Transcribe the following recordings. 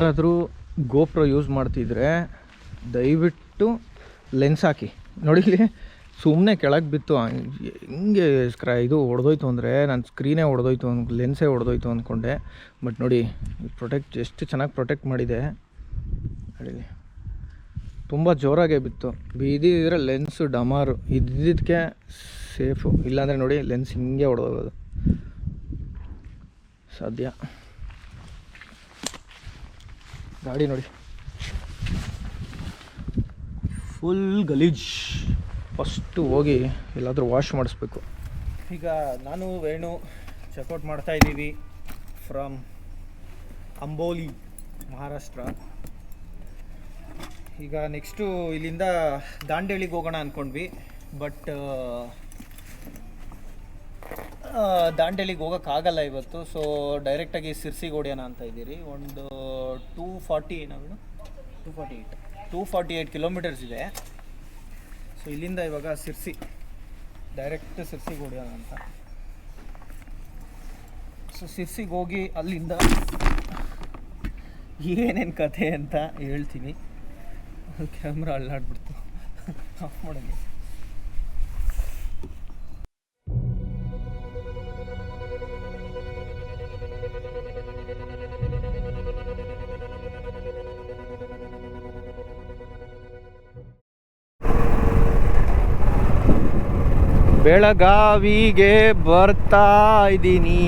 ಯಾರಾದರೂ GoPro use ಮಾಡ್ತಿದ್ರೆ ದಯವಿಟ್ಟು ಲೆನ್ಸ್ ಹಾಕಿ. ನೋಡಿ ಸುಮ್ಮನೆ ಕೆಳಗೆ ಬಿತ್ತು. ಹಿಂಗೆ ಸ್ಕ್ರಾ ಇದು ಹೊಡೆದೋಯ್ತು ಅಂದರೆ ನನ್ನ ಸ್ಕ್ರೀನೇ ಹೊಡೆದೋಯ್ತು ಅನ್ ಲೆನ್ಸೇ ಹೊಡೆದೋಯ್ತು ಅಂದ್ಕೊಂಡೆ ಬಟ್ ನೋಡಿ ಪ್ರೊಟೆಕ್ಟ್ ಎಷ್ಟು ಚೆನ್ನಾಗಿ ಪ್ರೊಟೆಕ್ಟ್ ಮಾಡಿದೆ. ನೋಡಿ ತುಂಬ ಜೋರಾಗೆ ಬಿತ್ತು. ಬೀದಿದ್ರೆ ಲೆನ್ಸು ಡಮಾರು. ಇದ್ದಿದ್ದಕ್ಕೆ ಸೇಫು. ಇಲ್ಲಾಂದರೆ ನೋಡಿ ಲೆನ್ಸ್ ಹಿಂಗೆ ಹೊಡೆದೋಗೋದು ಸಾಧ್ಯ. ಗಾಡಿ ನೋಡಿ. ಫುಲ್ ಗಲೀಜ್. ಫಸ್ಟು ಹೋಗಿ ಎಲ್ಲಾದರೂ ವಾಶ್ ಮಾಡಿಸ್ಬೇಕು. ಈಗ ನಾನು ವೇಣು ಚೆಕ್ಔಟ್ ಮಾಡ್ತಾ ಇದ್ದೀವಿ ಫ್ರಮ್ ಅಂಬೋಲಿ ಮಹಾರಾಷ್ಟ್ರ ಈಗ ನೆಕ್ಸ್ಟು ಇಲ್ಲಿಂದ ದಾಂಡೇಳಿಗೆ ಹೋಗೋಣ ಅಂದ್ಕೊಂಡ್ವಿ ಬಟ್ ದಾಂಡೇಲಿಗೆ ಹೋಗೋಕ್ಕಾಗಲ್ಲ ಇವತ್ತು. ಸೊ ಡೈರೆಕ್ಟಾಗಿ ಸಿರ್ಸಿಗೆ ಹೊಡೆಯೋಣ ಅಂತ ಇದ್ದೀರಿ. ಒಂದು ಟೂ ಫಾರ್ಟಿ ನಾವು two forty eight two forty eight kilometres ಇದೆ. ಸೊ ಇಲ್ಲಿಂದ ಇವಾಗ ಸಿರ್ಸಿ ಡೈರೆಕ್ಟ್ ಸಿರ್ಸಿಗೆ ಹೊಡೆಯೋಣ ಅಂತ. ಸೊ ಸಿರ್ಸಿಗೆ ಹೋಗಿ ಅಲ್ಲಿಂದ ಏನೇನು ಕಥೆ ಅಂತ ಹೇಳ್ತೀನಿ. ಕ್ಯಾಮ್ರಾ ಅಲ್ಲಾಡ್ಬಿಡ್ತು. ಆಫ್ ಮಾಡೋದು ಬೆಳಗಾವಿಗೆ ಬರ್ತಾ ಇದ್ದೀನಿ.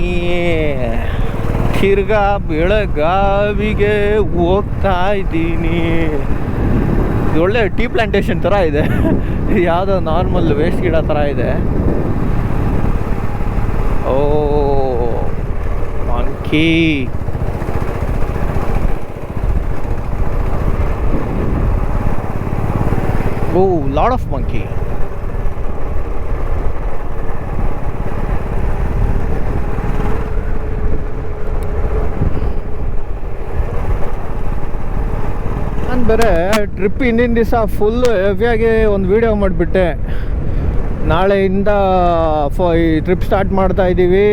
ತಿರ್ಗಾ ಬೆಳಗಾವಿಗೆ ಹೋಗ್ತಾ ಇದ್ದೀನಿ. ಇದು ಒಳ್ಳೆ ಟೀ ಪ್ಲಾಂಟೇಶನ್ ಥರ ಇದೆ. ಯಾವುದೋ ನಾರ್ಮಲ್ ವೇಸ್ಟ್ ಗಿಡ ಥರ ಇದೆ. Oh monkey oh Lad of monkey ನಾನು ಬೇರೆ ಟ್ರಿಪ್ ಹಿಂದಿನ ದಿವಸ ಫುಲ್ಲು ಹೆವಿಯಾಗಿ ಒಂದು ವೀಡಿಯೋ ಮಾಡಿಬಿಟ್ಟೆ. ನಾಳೆಯಿಂದ ಫೋ ಈ ಟ್ರಿಪ್ ಸ್ಟಾರ್ಟ್ ಮಾಡ್ತಾ ಇದ್ದೀವಿ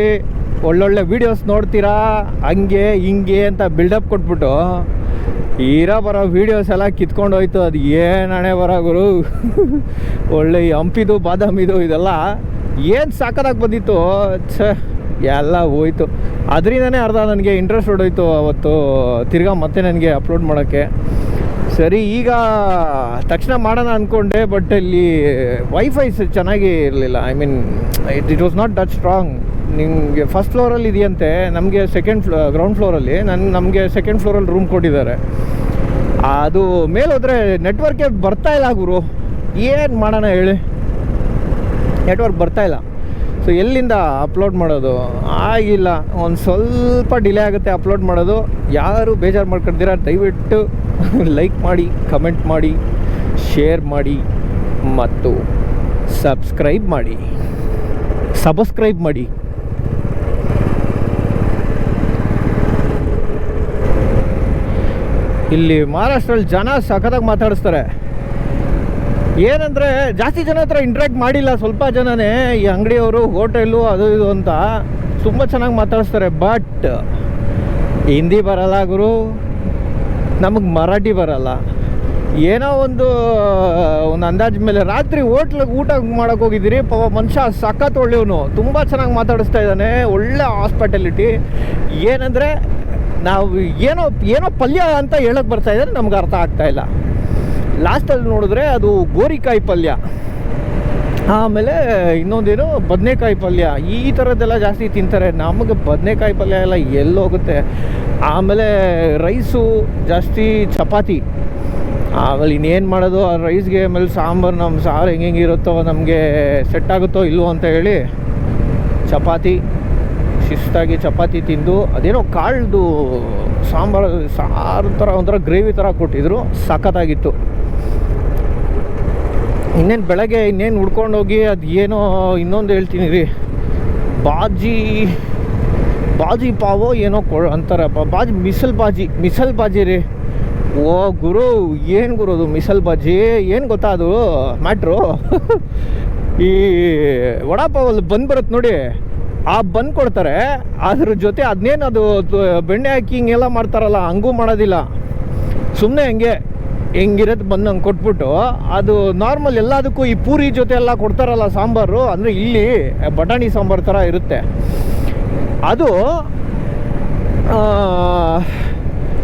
ಒಳ್ಳೊಳ್ಳೆ ವೀಡಿಯೋಸ್ ನೋಡ್ತೀರಾ? ಹಂಗೆ, ಹಿಂಗೆ ಅಂತ ಬಿಲ್ಡಪ್ ಕೊಟ್ಬಿಟ್ಟು. ಇರೋ ಬರೋ ವೀಡಿಯೋಸ್ ಎಲ್ಲ ಕಿತ್ಕೊಂಡು ಹೋಯ್ತು. ಅದು ಏನು ಹಣೆ ಬರೋ ಗುರು? ಒಳ್ಳೆ ಹಂಪಿದು, ಬಾದಾಮಿದು, ಇದೆಲ್ಲ ಏನು ಸಾಕದಾಗಿ ಬಂದಿತ್ತು? ಛ, ಎಲ್ಲ ಹೋಯ್ತು. ಅದರಿಂದನೇ ಅರ್ಧ ನನಗೆ ಇಂಟ್ರೆಸ್ಟ್ ಹೊಡೋಯ್ತು ಅವತ್ತು. ತಿರ್ಗಾ ಮತ್ತೆ ನನಗೆ ಅಪ್ಲೋಡ್ ಮಾಡೋಕ್ಕೆ. ಸರಿ, ಈಗ ತಕ್ಷಣ ಮಾಡೋಣ ಅಂದ್ಕೊಂಡೆ ಬಟ್ ಇಲ್ಲಿ ವೈಫೈ ಚೆನ್ನಾಗಿ ಇರಲಿಲ್ಲ. I mean it it was not that strong ನಿಮಗೆ ಫಸ್ಟ್ ಫ್ಲೋರಲ್ಲಿ ಇದೆಯಂತೆ, ನಮಗೆ ಸೆಕೆಂಡ್ ಫ್ಲೋ ಗ್ರೌಂಡ್ ಫ್ಲೋರಲ್ಲಿ ನನ್ನ ನಮಗೆ ಸೆಕೆಂಡ್ ಫ್ಲೋರಲ್ಲಿ ರೂಮ್ ಕೊಟ್ಟಿದ್ದಾರೆ. ಅದು ಮೇಲೆ ಹೋದರೆ ನೆಟ್ವರ್ಕೇ ಬರ್ತಾ ಇಲ್ಲ ಗುರು. ಏನು ಮಾಡೋಣ ಹೇಳಿ? ನೆಟ್ವರ್ಕ್ ಬರ್ತಾ ಇಲ್ಲ. ಸೊ ಎಲ್ಲಿಂದ ಅಪ್ಲೋಡ್ ಮಾಡೋದು? ಆಗಿಲ್ಲ. ಒಂದು ಸ್ವಲ್ಪ ಡಿಲೇ ಆಗುತ್ತೆ ಅಪ್ಲೋಡ್ ಮಾಡೋದು. ಯಾರು ಬೇಜಾರು ಮಾಡ್ಕೊಳ್ತೀರ? ದಯವಿಟ್ಟು ಲೈಕ್ ಮಾಡಿ ಕಮೆಂಟ್ ಮಾಡಿ ಶೇರ್ ಮಾಡಿ, ಮತ್ತು ಸಬ್ಸ್ಕ್ರೈಬ್ ಮಾಡಿ. ಸಬ್ಸ್ಕ್ರೈಬ್ ಮಾಡಿ. ಇಲ್ಲಿ ಮಹಾರಾಷ್ಟ್ರಲ್ಲಿ ಜನ ಸಖತ್ತಾಗಿ ಮಾತಾಡಿಸ್ತಾರೆ. ಏನಂದರೆ ಜಾಸ್ತಿ ಜನ ಹತ್ರ ಇಂಟ್ರ್ಯಾಕ್ಟ್ ಮಾಡಿಲ್ಲ, ಸ್ವಲ್ಪ ಜನನೇ ಈ ಅಂಗಡಿಯವರು ಹೋಟೆಲು ಅದು ಇದು ಅಂತ ತುಂಬ ಚೆನ್ನಾಗಿ ಮಾತಾಡಿಸ್ತಾರೆ. ಬಟ್ ಹಿಂದಿ ಬರಲ್ಲ ಗುರು. ನಮಗೆ ಮರಾಠಿ ಬರಲ್ಲ. ಏನೋ ಒಂದು ಒಂದು ಅಂದಾಜು ಮೇಲೆ ರಾತ್ರಿ ಹೋಟ್ಲಿಗೆ ಊಟ ಮಾಡೋಕೆ ಹೋಗಿದ್ದೀರಿ, ಪಾಪ ಮನುಷ್ಯ ಸಖತ್ ಒಳ್ಳೆಯವನು. ತುಂಬ ಚೆನ್ನಾಗಿ ಮಾತಾಡಿಸ್ತಾ ಇದ್ದಾನೆ, ಒಳ್ಳೆ ಹಾಸ್ಪಿಟಾಲಿಟಿ ಏನಂದರೆ ನಾವು ಏನೋ ಏನೋ ಪಲ್ಯ ಅಂತ ಹೇಳಕ್ಕೆ ಬರ್ತಾ ಇದ್ದಾರೆ, ನಮ್ಗೆ ಅರ್ಥ ಆಗ್ತಾ ಇಲ್ಲ. ಲಾಸ್ಟಲ್ಲಿ ನೋಡಿದ್ರೆ ಅದು ಗೋರಿಕಾಯಿ ಪಲ್ಯ. ಆಮೇಲೆ ಇನ್ನೊಂದೇನು ಬದನೆಕಾಯಿ ಪಲ್ಯ. ಈ ಥರದ್ದೆಲ್ಲ ಜಾಸ್ತಿ ತಿಂತಾರೆ. ನಮಗೆ ಬದನೆಕಾಯಿ ಪಲ್ಯ ಎಲ್ಲ ಎಲ್ಲೋಗುತ್ತೆ ಆಮೇಲೆ ರೈಸು, ಜಾಸ್ತಿ ಚಪಾತಿ. ಆಮೇಲೆ ಇನ್ನೇನು ಮಾಡೋದು? ಆ ರೈಸ್ಗೆ ಆಮೇಲೆ ಸಾಂಬಾರು, ನಮ್ಮ ಸಾರು ಹೆಂಗೆ ಹೆಂಗೆ ಇರುತ್ತೋ ನಮಗೆ ಸೆಟ್ ಆಗುತ್ತೋ ಇಲ್ವೋ ಅಂತ ಹೇಳಿ ಚಪಾತಿ, ಶಿಸ್ತಾಗಿ ಚಪಾತಿ ತಿಂದು, ಅದೇನೋ ಕಾಳ್ದು ಸಾಂಬಾರು, ಸಾರು ಥರ ಒಂಥರ ಗ್ರೇವಿ ಥರ ಕೊಟ್ಟಿದ್ರು. ಸಖತ್ತಾಗಿತ್ತು. ಇನ್ನೇನು ಬೆಳಗ್ಗೆ ಇನ್ನೇನು ಉಡ್ಕೊಂಡೋಗಿ ಅದು ಏನೋ ಇನ್ನೊಂದು ಹೇಳ್ತೀನಿ ರೀ. ಬಾಜಿ ಬಾಜಿ ಪಾವೋ ಏನೋ ಕೊ ಅಂತಾರಪ್ಪ ಬಾಜಿ ಮಿಸಲ್ ಬಾಜಿ ಮಿಸಲ್ ಬಾಜಿ ರೀ. ಓ ಗುರು, ಏನು ಗುರು ಅದು ಮಿಸಲ್ ಬಾಜಿ ಏನು ಗೊತ್ತಾ ಅದು ಮ್ಯಾಟ್ರು? ಈ ವಡಾಪಾವಲ್ಲಿ ಬಂದು ಬರುತ್ತೆ ನೋಡಿ. ಆ ಬಂದು ಕೊಡ್ತಾರೆ, ಅದ್ರ ಜೊತೆ ಅದನ್ನೇನು ಅದು ಬೆಣ್ಣೆ ಹಾಕಿ ಹಿಂಗೆಲ್ಲ ಮಾಡ್ತಾರಲ್ಲ, ಹಂಗೂ ಮಾಡೋದಿಲ್ಲ. ಸುಮ್ಮನೆ ಹಂಗೆ, ಹೆಂಗಿರೋದು ಬಂದು ಹಂಗೆ ಕೊಟ್ಬಿಟ್ಟು, ಅದು ನಾರ್ಮಲ್ ಎಲ್ಲದಕ್ಕೂ ಈ ಪೂರಿ ಜೊತೆ ಎಲ್ಲ ಕೊಡ್ತಾರಲ್ಲ ಸಾಂಬಾರು, ಅಂದರೆ ಇಲ್ಲಿ ಬಟಾಣಿ ಸಾಂಬಾರು ಥರ ಇರುತ್ತೆ. ಅದು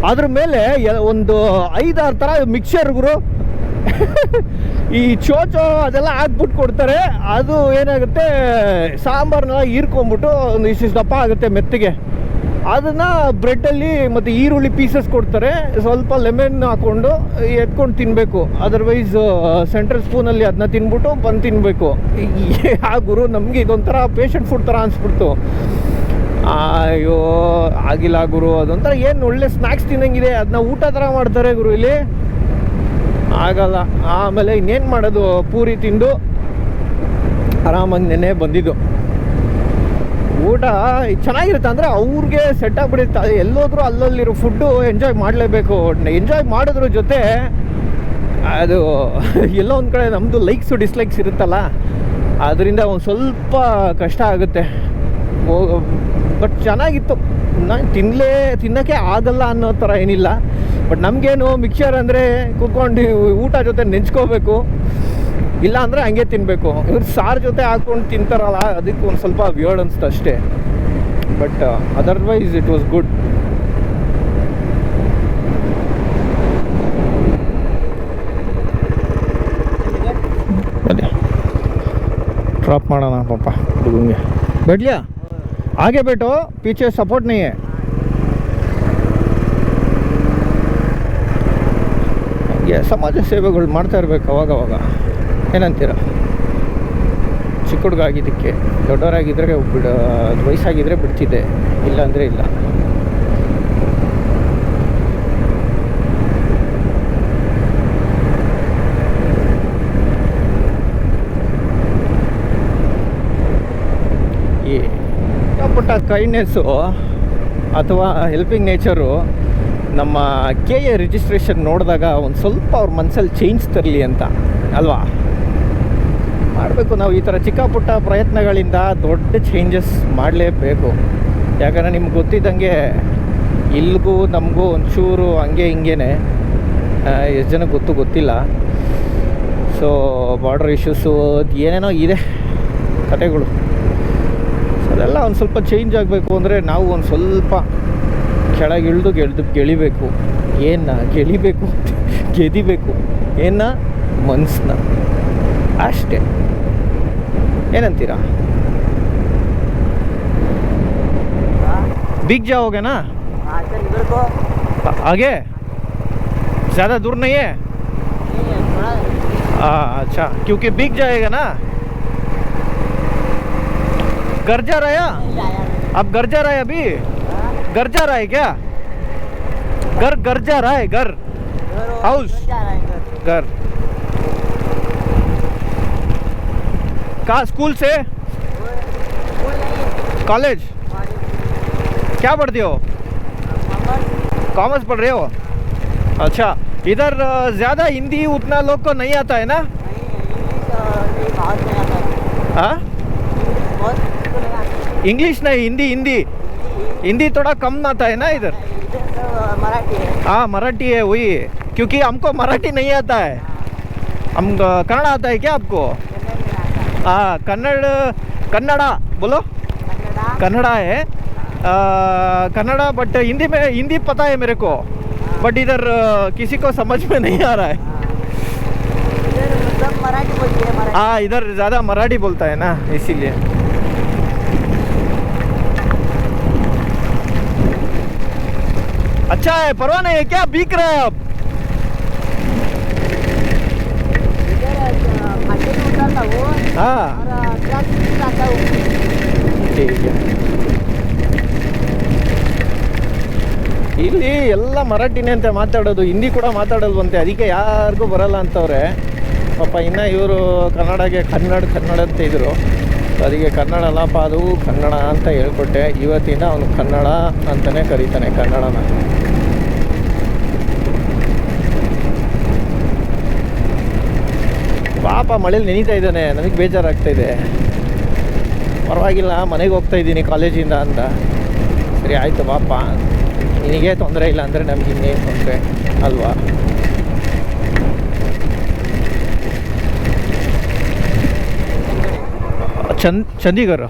ಅದ್ರ ಮೇಲೆ ಒಂದು ಐದಾರು ಥರ ಮಿಕ್ಸರ್ ಗುರು ಈ ಚೋಚೋ ಅದೆಲ್ಲ ಹಾಕ್ಬಿಟ್ಟು ಕೊಡ್ತಾರೆ. ಅದು ಏನಾಗುತ್ತೆ ಸಾಂಬಾರನ್ನೆಲ್ಲ ಹೀರ್ಕೊಂಬಿಟ್ಟು ಒಂದು ಇಷ್ಟಿಷ್ಟು ದಪ್ಪ ಆಗುತ್ತೆ ಮೆತ್ತಗೆ. ಅದನ್ನು ಬ್ರೆಡ್ಡಲ್ಲಿ ಮತ್ತು ಈರುಳ್ಳಿ ಪೀಸಸ್ ಕೊಡ್ತಾರೆ. ಸ್ವಲ್ಪ ಲೆಮನ್ ಹಾಕ್ಕೊಂಡು ಎತ್ಕೊಂಡು ತಿನ್ನಬೇಕು ಅದರ್ವೈಸ್ ಸೆಂಟ್ರಲ್ ಸ್ಪೂನಲ್ಲಿ ಅದನ್ನ ತಿನ್ಬಿಟ್ಟು ಬಂದು ತಿನ್ನಬೇಕು ಆ ಗುರು ನಮಗೆ ಇದೊಂಥರ ಪೇಷಂಟ್ ಫುಡ್ ಥರ ಅನಿಸ್ಬಿಡ್ತು. ಅಯ್ಯೋ, ಆಗಿಲ್ಲ ಗುರು, ಅದೊಂಥರ ಏನು ಒಳ್ಳೆ ಸ್ನ್ಯಾಕ್ಸ್ ತಿನ್ನಂಗಿದೆ. ಅದನ್ನ ಊಟ ಥರ ಮಾಡ್ತಾರೆ ಗುರು ಇಲ್ಲಿ. ಆಗಲ್ಲ. ಆಮೇಲೆ ಇನ್ನೇನು ಮಾಡೋದು? ಪೂರಿ ತಿಂದು ಆರಾಮಾಗಿ ನೆನೆ ಬಂದಿದ್ದು. ಊಟ ಚೆನ್ನಾಗಿರುತ್ತೆ ಅಂದರೆ ಅವ್ರಿಗೆ ಸೆಟ್ ಆಗಿಬಿಡುತ್ತೆ. ಎಲ್ಲೋದ್ರೂ ಅಲ್ಲಲ್ಲಿರೋ ಫುಡ್ಡು ಎಂಜಾಯ್ ಮಾಡಲೇಬೇಕು. ಎಂಜಾಯ್ ಮಾಡೋದ್ರ ಜೊತೆ ಅದು ಎಲ್ಲೋ ಒಂದು ಕಡೆ ನಮ್ಮದು ಲೈಕ್ಸು ಡಿಸ್ಲೈಕ್ಸ್ ಇರುತ್ತಲ್ಲ, ಅದರಿಂದ ಒಂದು ಸ್ವಲ್ಪ ಕಷ್ಟ ಆಗುತ್ತೆ. ಬಟ್ ಚೆನ್ನಾಗಿತ್ತು. ನಾನು ತಿನ್ನಲೇ ತಿನ್ನೋಕ್ಕೆ ಆಗಲ್ಲ ಅನ್ನೋ ಥರ ಏನಿಲ್ಲ. ಬಟ್ ನಮಗೇನು ಮಿಕ್ಸರ್ ಅಂದರೆ ಕುತ್ಕೊಂಡು ಊಟ ಜೊತೆ ನೆಂಚ್ಕೋಬೇಕು ಇಲ್ಲ ಅಂದರೆ ಹಂಗೆ ತಿನ್ನಬೇಕು ಇವ್ರು ಸಾರು ಜೊತೆ ಹಾಕ್ಕೊಂಡು ತಿಂತಾರಲ್ಲ ಅದಕ್ಕೆ ಒಂದು ಸ್ವಲ್ಪ ವ್ಯರ್ಡ್ ಅನಿಸ್ತು ಅಷ್ಟೇ but otherwise it was good drop ಮಾಡೋಣ ಪಾಪ ಹುಡುಗಂಗೆ बैठ लिया आगे बैठो पीछे सपोर्ट नहीं है ಸಮಾಜ ಸೇವೆಗಳು ಮಾಡ್ತಾ ಇರಬೇಕು ಅವಾಗ ಅವಾಗ. ಏನಂತೀರ? ಚಿಕ್ಕ ಹುಡುಗ ಆಗಿದ್ದಕ್ಕೆ ದೊಡ್ಡವರಾಗಿದ್ದರೆ ಬಿಡ ವಯಸ್ಸಾಗಿದ್ದರೆ ಬಿಡ್ತಿದ್ದೆ. ಇಲ್ಲಾಂದರೆ ಇಲ್ಲ. ಈ ಪುಟ್ಟ ಕೈಂಡ್ನೆಸ್ಸು ಅಥವಾ ಹೆಲ್ಪಿಂಗ್ ನೇಚರು ನಮ್ಮ ಕೆ ಎ ರಿಜಿಸ್ಟ್ರೇಷನ್ ನೋಡಿದಾಗ ಒಂದು ಸ್ವಲ್ಪ ಅವ್ರ ಮನಸ್ಸಲ್ಲಿ ಚೇಂಜ್ ತರಲಿ ಅಂತ, ಅಲ್ವಾ? ಮಾಡಬೇಕು ನಾವು ಈ ಥರ ಚಿಕ್ಕ ಪುಟ್ಟ ಪ್ರಯತ್ನಗಳಿಂದ ದೊಡ್ಡ ಚೇಂಜಸ್ ಮಾಡಲೇಬೇಕು. ಯಾಕಂದರೆ ನಿಮ್ಗೆ ಗೊತ್ತಿದ್ದಂಗೆ ಇಲ್ಲಿಗೂ ನಮಗೂ ಒಂಚೂರು ಹಂಗೆ ಹಿಂಗೇನೆ ಎಷ್ಟು ಜನಕ್ಕೆ ಗೊತ್ತು ಗೊತ್ತಿಲ್ಲ. ಸೊ ಬಾರ್ಡರ್ ಇಶ್ಯೂಸು ಏನೇನೋ ಇದೆ ಕತೆಗಳು. ಸೊ ಅದೆಲ್ಲ ಒಂದು ಸ್ವಲ್ಪ ಚೇಂಜ್ ಆಗಬೇಕು ಅಂದರೆ ನಾವು ಒಂದು ಸ್ವಲ್ಪ ಕೆಳಗಿಳಿದು ಗೆಳ್ದು ಗೆಳಿಬೇಕು ಏನ ಗೆಳಿಬೇಕು ಗೆದಿಬೇಕು ಏನ ಮನ್ಸನ್ನ ಅಷ್ಟೇ ಏನಂತೀರಾ बिक जाओगे ना हाँ चल इधर को आगे ज़्यादा दूर नहीं है नहीं है थोड़ा हाँ अच्छा क्योंकि बिक जाएगा ना घर जा रहा है नहीं आया नहीं अब घर जा रहा है अभी हाँ, घर जा रहा है क्या घर घर जा रहा है घर। हाउस घर। कहा स्कूल से? कॉलेज। क्या पढ़ते हो? कॉमर्स पढ़ रहे हो? अच्छा इधर ज़्यादा हिंदी उतना लोग को नहीं आता है ना? हाँ? इंग्लिश नहीं हिंदी हिंदी। हिंदी थोड़ा कम आता है ना इधर? मराठी हाँ। मराठी है वही क्योंकि हमको मराठी नहीं आता है। हम कन्नड़ आता है क्या आपको? हाँ कन्नड़ कन्नड़ा बोलो। कन्नड़ा। है। कन्नड़ा बट हिंदी में हिंदी पता है मेरे को। बट इधर किसी को समझ में नहीं आ रहा है। मतलब मराठी बोलती मराठी। हाँ इधर ज़्यादा मराठी बोलता है ना इसीलिए। अच्छा है परवाह नहीं है क्या बिक रहा है अब इधर अ, खड्डे में उतरता वो हाँ और ट्रक में आता वो ठीक है ಇಲ್ಲಿ ಎಲ್ಲ ಮರಾಠಿನೇ ಅಂತ ಮಾತಾಡೋದು ಹಿಂದಿ ಕೂಡ ಮಾತಾಡಲ್ವಂತೆ ಅದಕ್ಕೆ ಯಾರಿಗೂ ಬರಲ್ಲ ಅಂತವ್ರೆ ಪಾಪ ಇನ್ನು ಇವರು ಕನ್ನಡಗೆ ಕನ್ನಡ ಕನ್ನಡ ಅಂತ ಇದ್ರು ಅದಕ್ಕೆ ಕನ್ನಡ ಅಲ್ಲಪ್ಪ ಅದು ಕನ್ನಡ ಅಂತ ಹೇಳ್ಕೊಟ್ಟೆ. ಇವತ್ತಿಂದ ಅವನು ಕನ್ನಡ ಅಂತಲೇ ಕರೀತಾನೆ, ಕನ್ನಡನ. ಪಾಪ ಮಳೇಲಿ ನೆನೀತಾ ಇದ್ದಾನೆ, ನನಗೆ ಬೇಜಾರಾಗ್ತಾ ಇದೆ. ಪರವಾಗಿಲ್ಲ, ಮನೆಗೆ ಹೋಗ್ತಾ ಇದ್ದೀನಿ ಕಾಲೇಜಿಂದ ಅಂತ. ಸರಿ, ಆಯಿತು, ಪಾಪ. ನಿನಗೇ ತೊಂದರೆ ಇಲ್ಲ ಅಂದರೆ ನಮ್ಗೆ ಇನ್ನೇನು ತೊಂದರೆ ಅಲ್ವಾ? चंद चंडीगढ़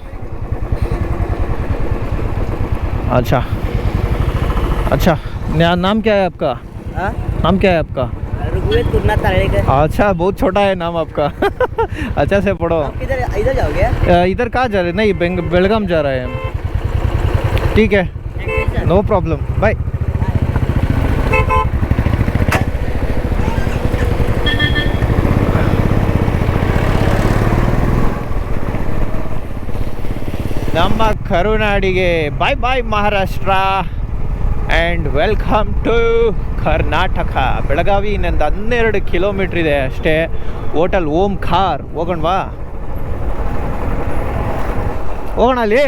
अच्छा। अच्छा ना, नाम क्या है आपका? हाँ? नाम क्या है आपका? अच्छा बहुत छोटा है नाम आपका। अच्छा से पढ़ो। किधर इधर जाओगे इधर कहाँ जा रहे नहीं बेलगाम जा रहे हैं ठीक है। नो प्रॉब्लम बाय ನಮ್ಮ ಕರುನಾಡಿಗೆ bye bye Maharashtra and welcome to Karnataka. Belagavi ಇನ್ನೊಂದು ಹನ್ನೆರಡು ಕಿಲೋಮೀಟ್ರ್ ಇದೆ ಅಷ್ಟೇ. ಹೋಟೆಲ್ ಓಂ ಖಾರ್ ಹೋಗೋಣವಾ? ಹೋಗೋಣ ಅಲ್ಲಿ?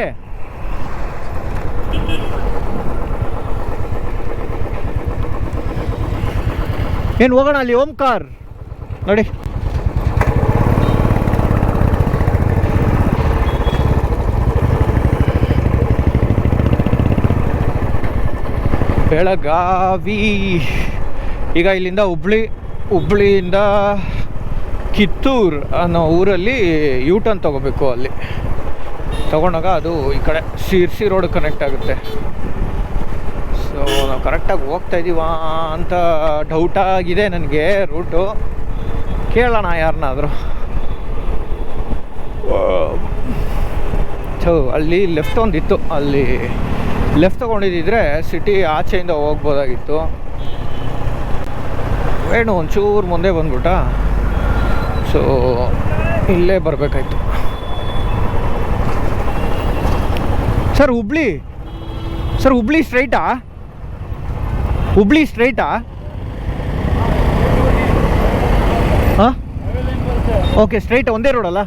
ಏನು ಹೋಗೋಣ ಅಲ್ಲಿ ಓಂಕಾರ್ ನೋಡಿ. ಬೆಳಗಾವಿ. ಈಗ ಇಲ್ಲಿಂದ ಹುಬ್ಳಿ ಹುಬ್ಳಿಯಿಂದ ಕಿತ್ತೂರು ಅನ್ನೋ ಊರಲ್ಲಿ ಯೂ ಟರ್ನ್ ತೊಗೋಬೇಕು ಅಲ್ಲಿ. ತಗೊಂಡಾಗ ಅದು ಈ ಕಡೆ ಶಿರ್ಸಿ ರೋಡ್ ಕನೆಕ್ಟ್ ಆಗುತ್ತೆ. ಸೊ ನಾವು ಕರೆಕ್ಟಾಗಿ ಹೋಗ್ತಾ ಇದ್ದೀವಾ ಅಂತ ಡೌಟ್ ಆಗಿದೆ ನನಗೆ ರೂಟು ಕೇಳೋಣ ಯಾರನ್ನಾದರೂ ಸೊ ಅಲ್ಲಿ ಲೆಫ್ಟ್ ಒಂದಿತ್ತು. ಅಲ್ಲಿ ಲೆಫ್ಟ್ ತೊಗೊಂಡಿದ್ದಿದ್ರೆ ಸಿಟಿ ಆಚೆಯಿಂದ ಹೋಗ್ಬೋದಾಗಿತ್ತು. ಏನು, ಒಂಚೂರು ಮುಂದೆ ಬಂದ್ಬಿಟ್ಟ. ಸೊ ಇಲ್ಲೇ ಬರಬೇಕಾಯ್ತು. ಸರ್ ಹುಬ್ಳಿ? ಸರ್ ಹುಬ್ಳಿ ಸ್ಟ್ರೈಟಾ ಹುಬ್ಳಿ ಸ್ಟ್ರೈಟಾ ಹಾಂ ಓಕೆ ಸ್ಟ್ರೈಟ್ ಒಂದೇ ರೋಡಲ್ಲ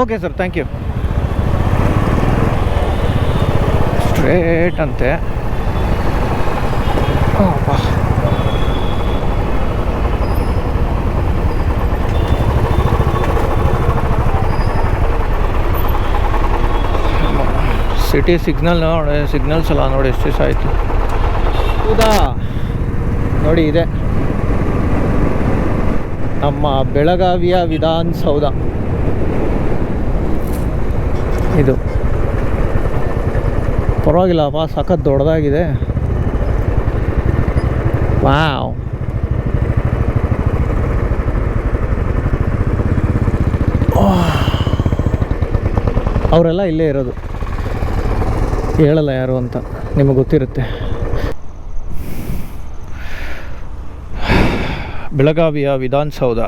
okay sir thank you straight ಅಂತೆ. ಸಿಟಿ ಸಿಗ್ನಲ್ ನೋಡಿ ಸಿಗ್ನಲ್ಸ್ ಎಲ್ಲ ನೋಡಿ, ಎಷ್ಟು ದಿವಸ ಆಯಿತು. ಹೌದಾ? ನೋಡಿ, ಇದೆ. ನಮ್ಮ ಬೆಳಗಾವಿಯ ವಿಧಾನಸೌಧ. ಇದು. ಪರವಾಗಿಲ್ಲಪ್ಪ ಸಖತ್ ದೊಡ್ಡದಾಗಿದೆ. ವಾವ್. ಅವರೆಲ್ಲ ಇಲ್ಲೇ ಇರೋದು. ಹೇಳಲ್ಲ ಯಾರು ಅಂತ ನಿಮಗೆ ಗೊತ್ತಿರುತ್ತೆ. ಬೆಳಗಾವಿಯ ವಿಧಾನಸೌಧ.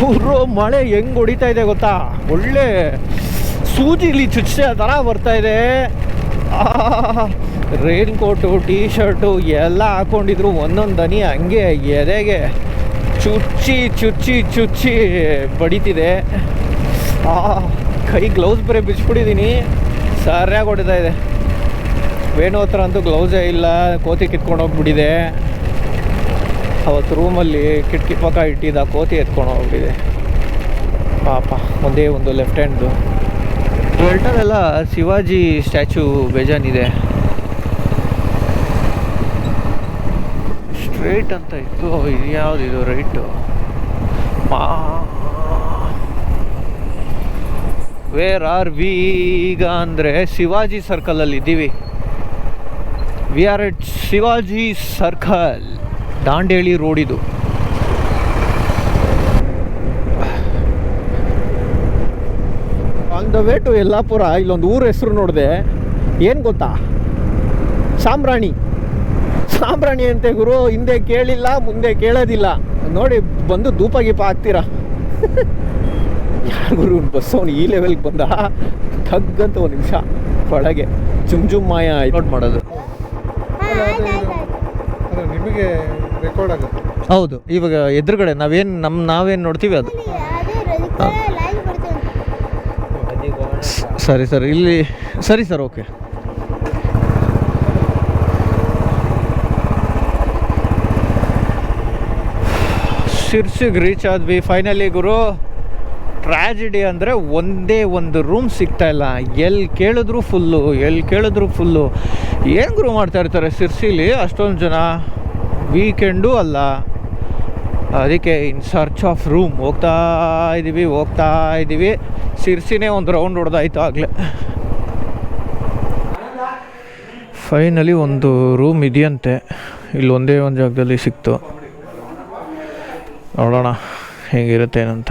ಗುರು ಮಳೆ ಹೆಂಗ್ ಹೊಡಿತಾ ಇದೆ ಗೊತ್ತಾ? ಒಳ್ಳೆ ಸೂಜಿಲಿ ಚುಚ್ಚೆ ಥರ ಬರ್ತಾ ಇದೆ. ರೈನ್ ಕೋಟು ಟೀ ಶರ್ಟು ಎಲ್ಲ ಹಾಕೊಂಡಿದ್ರು, ಒಂದೊಂದು ದನಿ ಹಂಗೆ ಎದೆಗೆ ಚುಚ್ಚಿ ಚುಚ್ಚಿ ಚುಚ್ಚಿ ಬಡಿತಿದೆ. ಕೈ ಗ್ಲೌಸ್ ಬರೀ ಬಿಚ್ಬಿಟ್ಟಿದ್ದೀನಿ ಸರಿಯಾಗಿ ಹೊಡಿತಾ ಇದೆ. ವೇಣು ಹತ್ರ ಅಂತೂ ಗ್ಲೌಸೇ ಇಲ್ಲ, ಕೋತಿ ಕಿತ್ಕೊಂಡು ಹೋಗ್ಬಿಟ್ಟಿದೆ. ಅವತ್ತು ರೂಮಲ್ಲಿ ಕಿಟಕಿ ಪಕ್ಕ ಇಟ್ಟಿದ್ದ ಕೋತಿ ಎತ್ಕೊಂಡು ಹೋಗ್ಬಿಟ್ಟಿದೆ. ಪಾಪ, ಒಂದೇ ಒಂದು ಲೆಫ್ಟ್ ಹ್ಯಾಂಡ್ದು ಬೆಲ್ಟಲ್ಲೆಲ್ಲ ಶಿವಾಜಿ ಸ್ಟ್ಯಾಚು ಬೇಜಾನಿದೆ ಸ್ಟ್ರೇಟ್ ಅಂತ ಇತ್ತು. ಇದು ಯಾವುದಿದು ರೈಟು ವೇರ್ ಆರ್ ವಿ ಈಗ ಅಂದರೆ ಶಿವಾಜಿ ಸರ್ಕಲಲ್ಲಿ ಇದ್ದೀವಿ. We are at Shivaji circle Dandeli road ಇದು. ದ ವೇ ಟು ಯಲ್ಲಾಪುರ ಇಲ್ಲೊಂದು ಊರ ಹೆಸರು ನೋಡಿದೆ. ಏನು ಗೊತ್ತಾ? ಸಾಂಬ್ರಾಣಿ ಸಾಂಬ್ರಾಣಿ ಅಂತೆ ಗುರು ಹಿಂದೆ ಕೇಳಿಲ್ಲ ಮುಂದೆ ಕೇಳೋದಿಲ್ಲ. ನೋಡಿ ಬಂದು ಧೂಪ ಗೀಪ ಹಾಕ್ತೀರಾ? ಯಾರು ಗುರು ಬಸ್ ಅವನು ಈ ಲೆವೆಲ್ಗೆ ಬಂದ? ತಗ್ಗಂತ ಒಂದು ನಿಮಿಷ ಒಳಗೆ. ಜುಮ್ ಜುಮ್ ಮಾಯ ನೋಟ್ ಮಾಡೋದು. ನಿಮಗೆ ರೆಕಾರ್ಡ್ ಆಗುತ್ತೆ. ಹೌದು ಇವಾಗ ಎದುರುಗಡೆ ನಾವೇನು ನಮ್ಮ ನಾವೇನು ನೋಡ್ತೀವಿ ಅದು. ಸರಿ, ಸರ್. ಇಲ್ಲಿ, ಸರಿ ಸರ್, ಓಕೆ. ಶಿರ್ಸಿಗೆ ರೀಚ್ ಆದ್ವಿ. ಫೈನಲಿ ಗುರು ಟ್ರ್ಯಾಜಿಡಿ ಅಂದರೆ ಒಂದೇ ಒಂದು ರೂಮ್ ಸಿಗ್ತಾ ಇಲ್ಲ. ಎಲ್ಲಿ ಕೇಳಿದ್ರು ಫುಲ್ಲು ಎಲ್ಲಿ ಕೇಳಿದ್ರು ಫುಲ್ಲು ಏನು ಗುರು ಮಾಡ್ತಾ ಇರ್ತಾರೆ ಸಿರ್ಸಿಲಿ ಅಷ್ಟೊಂದು ಜನ. ವೀಕೆಂಡು ಅಲ್ಲ. ಅದಕ್ಕೆ ಇನ್ ಸರ್ಚ್ ಆಫ್ ರೂಮ್ ಹೋಗ್ತಾ ಇದ್ದೀವಿ ಹೋಗ್ತಾ ಇದ್ದೀವಿ ಸಿರ್ಸಿನೇ ಒಂದು ರೌಂಡ್ ಹೊಡೆದಾಯ್ತು ಆಗಲೇ. ಫೈನಲಿ ಒಂದು ರೂಮ್ ಇದೆಯಂತೆ. ಇಲ್ಲಿ ಒಂದೇ ಒಂದು ಜಾಗದಲ್ಲಿ ಸಿಕ್ತು. ನೋಡೋಣ, ಹೇಗಿರುತ್ತೆ ಏನಂತ.